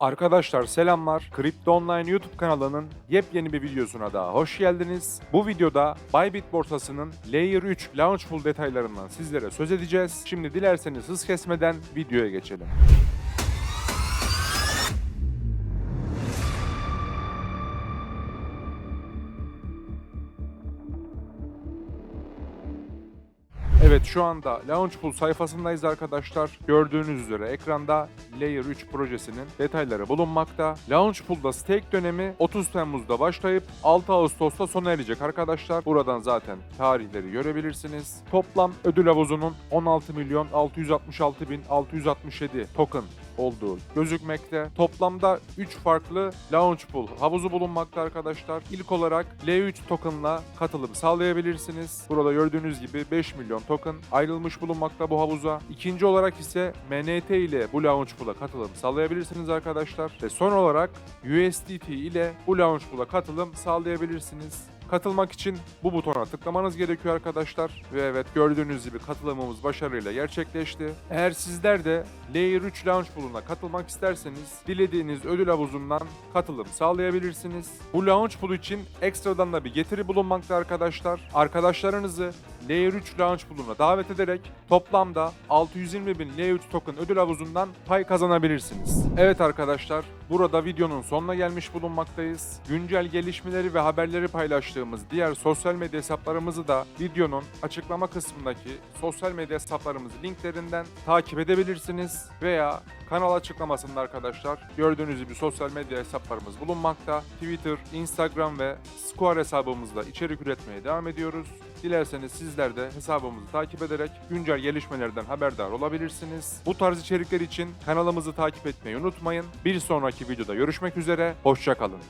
Arkadaşlar selamlar. Kripto Online YouTube kanalının yepyeni bir videosuna daha hoş geldiniz. Bu videoda Bybit borsasının Layer 3 Launch Pool detaylarından sizlere söz edeceğiz. Şimdi dilerseniz hız kesmeden videoya geçelim. Evet şu anda Launchpool sayfasındayız arkadaşlar. Gördüğünüz üzere ekranda Layer 3 projesinin detayları bulunmakta. Launchpool'da stake dönemi 30 Temmuz'da başlayıp 6 Ağustos'ta sona erecek arkadaşlar. Buradan zaten tarihleri görebilirsiniz. Toplam ödül havuzunun 16 milyon 666 bin 667 token olduğu gözükmekte. Toplamda 3 farklı launch pool havuzu bulunmakta arkadaşlar. İlk olarak L3 token'la katılım sağlayabilirsiniz. Burada gördüğünüz gibi 5 milyon token ayrılmış bulunmakta bu havuza. İkinci olarak ise MNT ile bu launch pool'a katılım sağlayabilirsiniz arkadaşlar. Ve son olarak USDT ile bu launch pool'a katılım sağlayabilirsiniz. Katılmak için bu butona tıklamanız gerekiyor arkadaşlar. Ve evet gördüğünüz gibi katılımımız başarıyla gerçekleşti. Eğer sizler de Layer 3 Launch Pool'una katılmak isterseniz dilediğiniz ödül havuzundan katılım sağlayabilirsiniz. Bu Launch Pool için ekstradan da bir getiri bulunmakta arkadaşlar. Arkadaşlarınızı Layer 3 Launch Pool'una davet ederek toplamda 620 bin Layer 3 token ödül havuzundan pay kazanabilirsiniz. Evet arkadaşlar burada videonun sonuna gelmiş bulunmaktayız. Güncel gelişmeleri ve haberleri paylaştığımız diğer sosyal medya hesaplarımızı da videonun açıklama kısmındaki sosyal medya hesaplarımız linklerinden takip edebilirsiniz veya kanal açıklamasında arkadaşlar gördüğünüz gibi sosyal medya hesaplarımız bulunmakta. Twitter, Instagram ve Square hesabımızda içerik üretmeye devam ediyoruz. Dilerseniz sizler de hesabımızı takip ederek güncel gelişmelerden haberdar olabilirsiniz. Bu tarz içerikler için kanalımızı takip etmeyi unutmayın. Bir sonraki videoda görüşmek üzere, hoşçakalın.